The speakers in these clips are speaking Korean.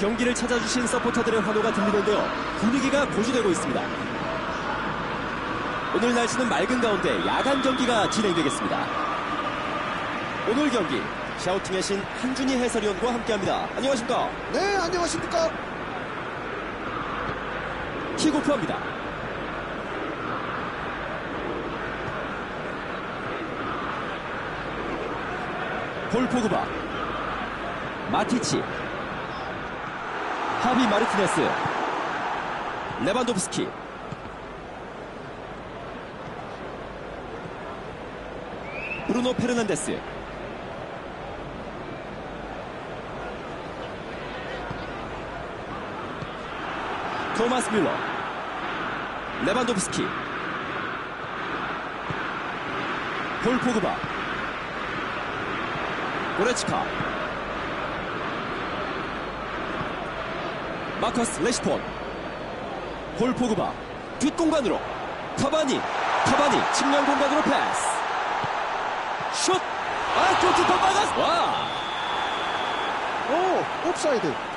경기를 찾아주신 서포터들의 환호가 들리는데요. 분위기가 고조되고 있습니다. 오늘 날씨는 맑은 가운데 야간 경기가 진행되겠습니다. 오늘 경기 샤우팅의 신 한준희 해설위원과 함께합니다. 안녕하십니까? 네, 안녕하십니까? 키고프합니다. 폴 포그바 마티치 하비 마르티네스 레반도프스키. 브루노 페르난데스. 토마스 뮬러 레반도프스키. 폴 포그바 고레츠카 마커스 레시폰 폴 포그바 뒷공간으로 카바니 카바니 측면 공간으로 패스 슛! 아 골키퍼 막았 와 오, 옵사이드.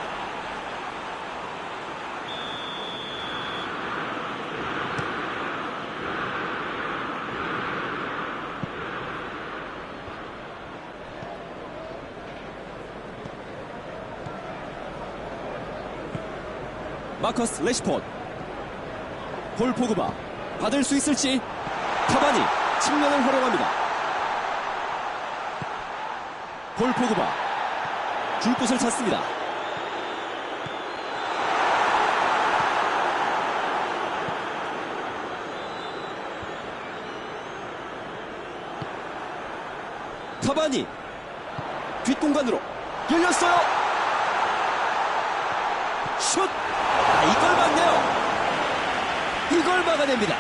마커스 레시폰. 폴 포그바 받을 수 있을지? 카바니 측면을 활용합니다. 폴 포그바 줄 곳을 찾습니다. 카바니 뒷공간으로 열렸어요 슛! 아, 이걸 막네요. 이걸 막아냅니다.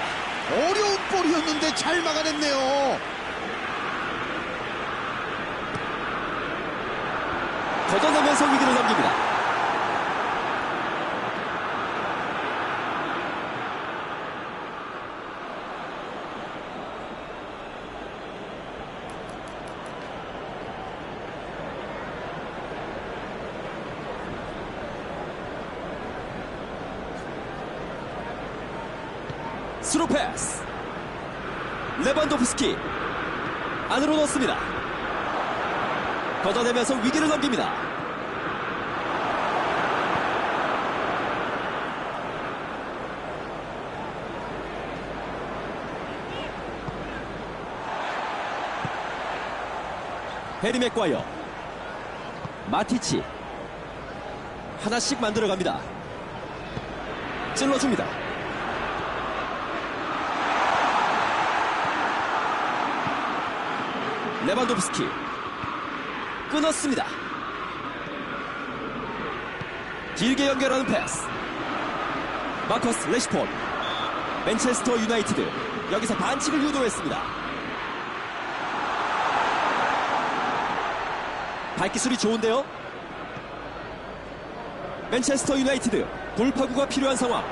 어려운 볼이었는데 잘 막아냈네요. 걷어내면서 위기를 넘깁니다. 스루 패스. 레반도프스키 안으로 넣습니다. 걷어내면서 위기를 넘깁니다. 해리 맥과이어 마티치 하나씩 만들어갑니다. 찔러줍니다. 레반도프스키 끊었습니다. 길게 연결하는 패스. 마커스 레시폰. 맨체스터 유나이티드. 여기서 반칙을 유도했습니다. 발기술이 좋은데요? 맨체스터 유나이티드. 돌파구가 필요한 상황.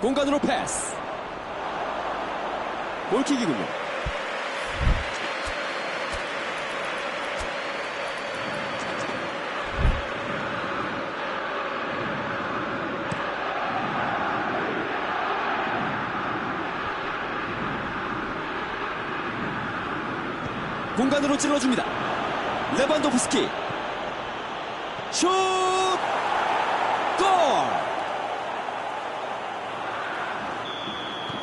공간으로 패스. 골킥이군요. 공간으로 찔러줍니다. 레반도프스키 슛! 골!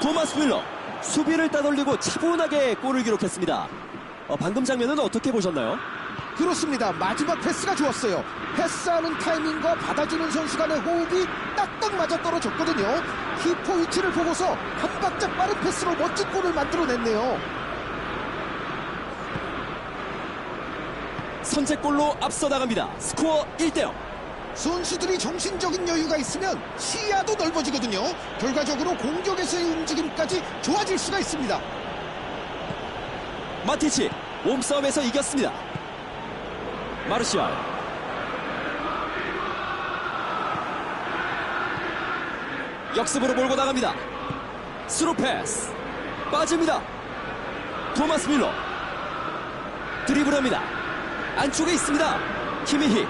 토마스 윌러 수비를 따돌리고 차분하게 골을 기록했습니다. 어, 방금 장면은 어떻게 보셨나요? 그렇습니다. 마지막 패스가 좋았어요. 패스하는 타이밍과 받아주는 선수 간의 호흡이 딱딱 맞아 떨어졌거든요. 키퍼 위치를 보고서 한 박자 빠른 패스로 멋진 골을 만들어냈네요. 선제골로 앞서 나갑니다. 스코어 1대0. 선수들이 정신적인 여유가 있으면 시야도 넓어지거든요. 결과적으로 공격에서의 움직임까지 좋아질 수가 있습니다. 마티치 몸싸움에서 이겼습니다. 마르시알 역습으로 몰고 나갑니다. 스루 패스 빠집니다. 토마스 밀러 드리블합니다. 안쪽에 있습니다. 키미히.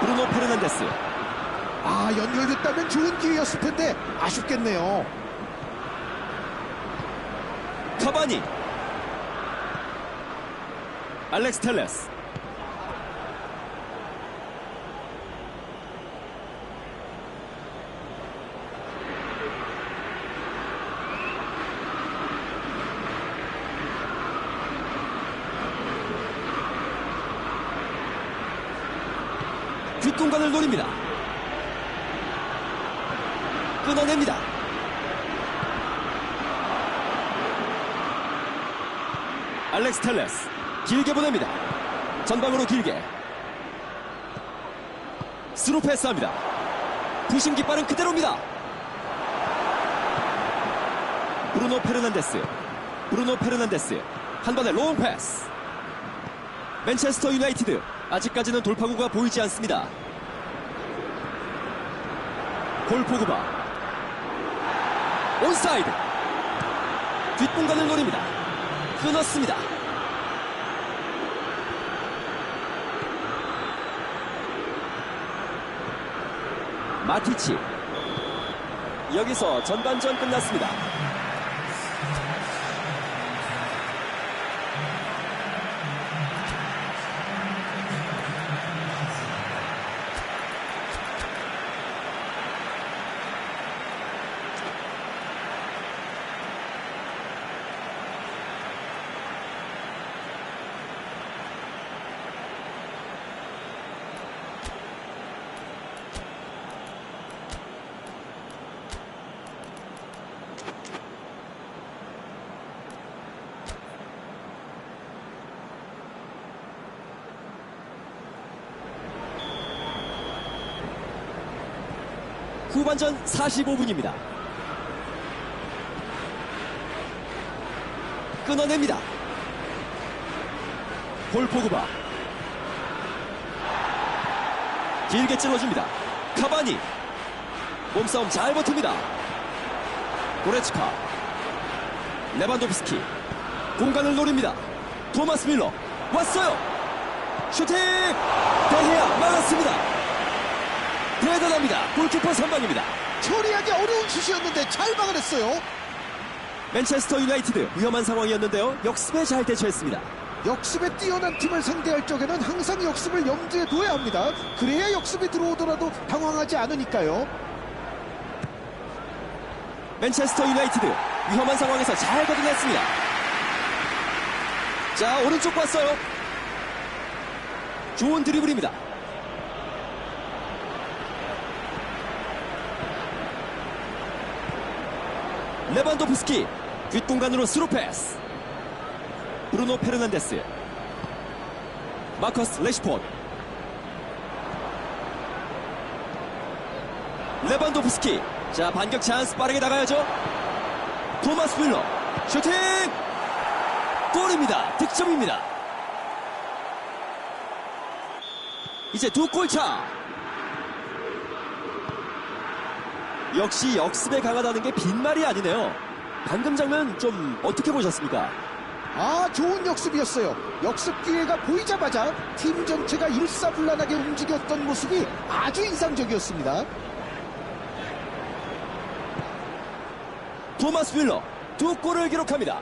브루노 페르난데스. 아, 연결됐다면 좋은 기회였을 텐데 아쉽겠네요. 카바니. 알렉스 텔레스. 공간을 노립니다. 끊어냅니다. 알렉스 텔레스 길게 보냅니다. 전방으로 길게 스루 패스합니다. 부심 깃발은 그대로입니다. 브루노 페르난데스 브루노 페르난데스 한 번의 롱 패스 맨체스터 유나이티드 아직까지는 돌파구가 보이지 않습니다. 폴 포그바 온사이드 뒷공간을 노립니다. 끊었습니다. 마티치 여기서 전반전 끝났습니다. 후반전 45분입니다. 끊어냅니다. 폴 포그바 길게 찔러줍니다. 카바니 몸싸움 잘 버팁니다. 고레츠카 레반도프스키 공간을 노립니다. 토마스 밀러 왔어요. 슈팅 데헤아 막았습니다. 대단합니다. 골키퍼 선방입니다. 처리하기 어려운 슛이었는데 잘 막아냈어요. 맨체스터 유나이티드 위험한 상황이었는데요. 역습에 잘 대처했습니다. 역습에 뛰어난 팀을 상대할 적에는 항상 역습을 염두에 둬야 합니다. 그래야 역습이 들어오더라도 당황하지 않으니까요. 맨체스터 유나이티드 위험한 상황에서 잘 걷어냈습니다. 자 오른쪽 왔어요. 좋은 드리블입니다. 레반도프스키 뒷공간으로 스루 패스. 브루노 페르난데스. 마커스 레시포드. 레반도프스키. 자 반격 찬스 빠르게 나가야죠. 토마스 윌러. 슈팅! 골입니다. 득점입니다. 이제 두 골차 역시 역습에 강하다는 게 빈말이 아니네요 방금 장면 좀 어떻게 보셨습니까? 아, 좋은 역습이었어요. 역습 기회가 보이자마자 팀 전체가 일사불란하게 움직였던 모습이 아주 인상적이었습니다. 토마스 윌러 두 골을 기록합니다.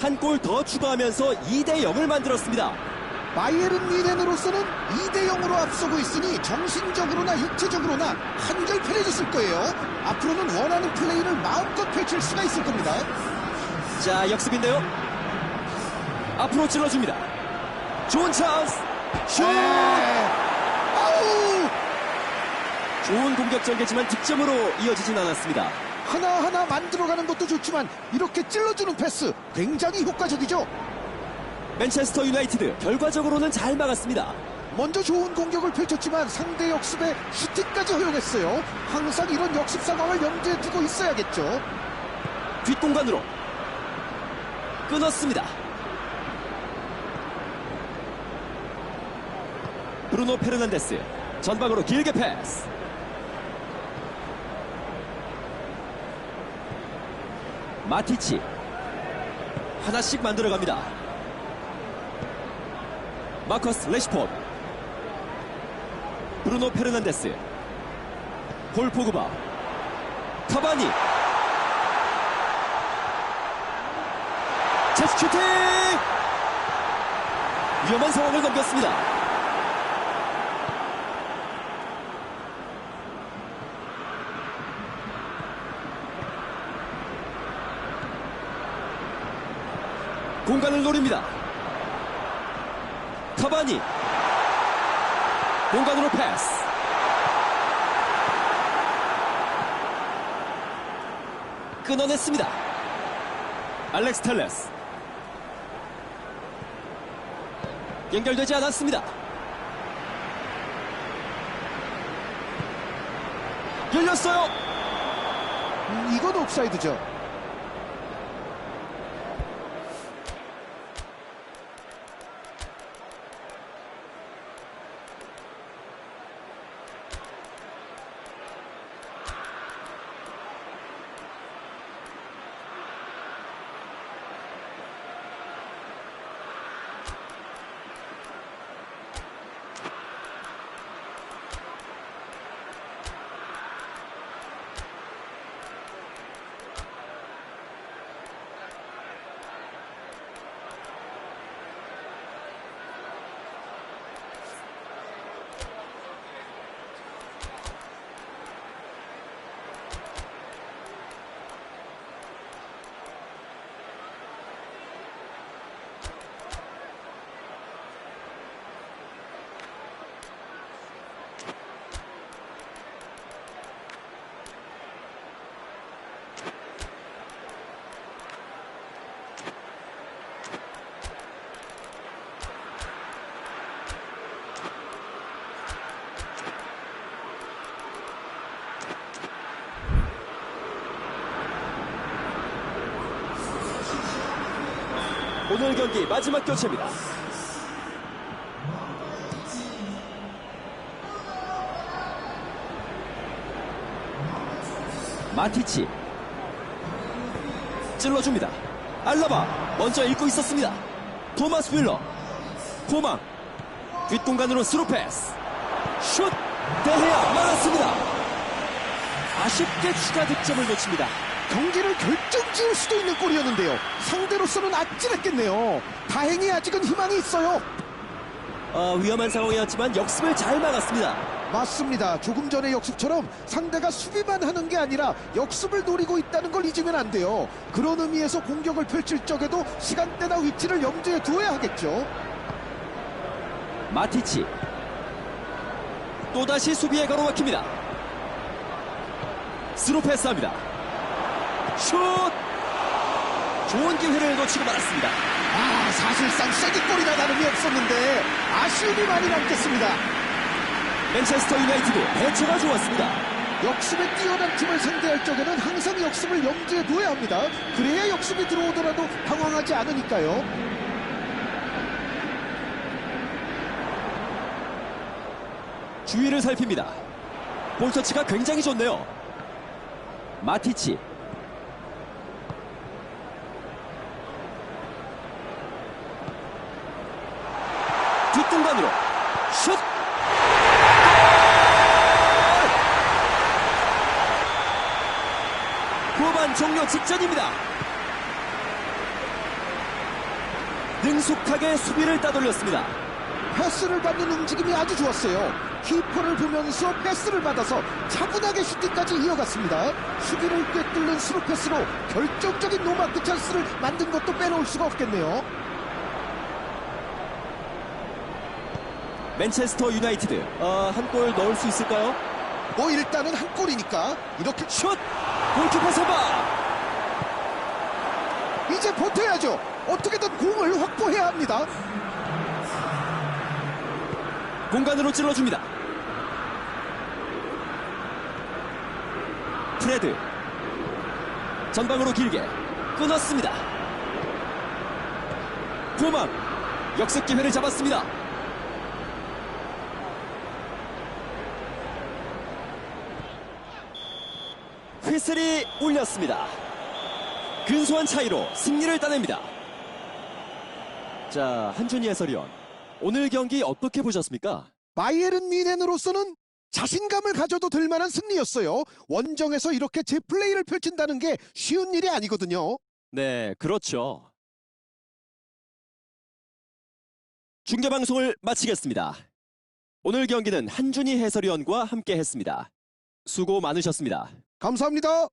한 골 더 추가하면서 2대 0을 만들었습니다. 바이에른 미넨으로서는 2대 0으로 앞서고 있으니 정신적으로나 육체적으로나 한결 편해졌을 거예요. 앞으로는 원하는 플레이를 마음껏 펼칠 수가 있을 겁니다. 자, 역습인데요. 앞으로 찔러줍니다. 좋은 찬스. 슛! 네. 아우! 좋은 공격 전개지만 득점으로 이어지진 않았습니다. 하나하나 만들어가는 것도 좋지만 이렇게 찔러주는 패스 굉장히 효과적이죠. 맨체스터 유나이티드 결과적으로는 잘 막았습니다. 먼저 좋은 공격을 펼쳤지만 상대 역습에 슈팅까지 허용했어요. 항상 이런 역습 상황을 염두에 두고 있어야겠죠. 뒷공간으로 끊었습니다. 브루노 페르난데스 전방으로 길게 패스. 마티치 하나씩 만들어갑니다. 마커스 레시포드 브루노 페르난데스. 폴 포그바. 카바니. 체스 슈팅! 위험한 상황을 넘겼습니다. 공간을 노립니다 카바니. 공간으로 패스. 끊어냈습니다. 알렉스 텔레스. 연결되지 않았습니다. 열렸어요. 음, 이건 옵사이드죠. 오늘 경기 마지막 교체입니다. 마티치. 찔러줍니다. 알라바 먼저 읽고 있었습니다. 토마스 윌러. 포망 뒷공간으로 스루 패스. 슛! 대해야 막았습니다. 아쉽게 추가 득점을 놓칩니다 경기를 결정지을 수도 있는 골이었는데요. 상대로서는 아찔했겠네요. 다행히 아직은 희망이 있어요. 어, 위험한 상황이었지만 역습을 잘 막았습니다 맞습니다. 조금 전의 역습처럼 상대가 수비만 하는 게 아니라 역습을 노리고 있다는 걸 잊으면 안 돼요. 그런 의미에서 공격을 펼칠 적에도 시간대나 위치를 염두에 두어야 하겠죠. 마티치 또다시 수비에 가로막힙니다 스루 패스합니다 슛 좋은 기회를 놓치고 말았습니다 아, 사실상 쐐기골이나 다름이 없었는데 아쉬움이 많이 남겠습니다. 맨체스터 유나이티드 대처가 좋았습니다 역습에 뛰어난 팀을 상대할 적에는 항상 역습을 염두에 두어야 합니다. 그래야 역습이 들어오더라도 당황하지 않으니까요. 주위를 살핍니다 볼터치가 굉장히 좋네요 마티치 뒷공간으로 슛 직전입니다 능숙하게 수비를 따돌렸습니다 패스를 받는 움직임이 아주 좋았어요. 키퍼를 보면서 패스를 받아서 차분하게 슈팅까지 이어갔습니다. 수비를 꿰뚫는 스루 패스로 결정적인 노마크 찬스를 만든 것도 빼놓을 수가 없겠네요. 맨체스터 유나이티드 어, 한골 넣을 수 있을까요? 뭐 일단은 한 골이니까 이렇게 슛! 골키퍼 선방! 이제 버텨야죠. 어떻게든 공을 확보해야 합니다. 공간으로 찔러줍니다. 프레드 전방으로 길게 끊었습니다. 포망 역습 기회를 잡았습니다. 휘슬이 울렸습니다. 근소한 차이로 승리를 따냅니다. 자, 한준희 해설위원. 오늘 경기 어떻게 보셨습니까? 바이에른 미넨으로서는 자신감을 가져도 될 만한 승리였어요. 원정에서 이렇게 제 플레이를 펼친다는 게 쉬운 일이 아니거든요. 네, 그렇죠. 중계방송을 마치겠습니다. 오늘 경기는 한준희 해설위원과 함께 했습니다. 수고 많으셨습니다. 감사합니다.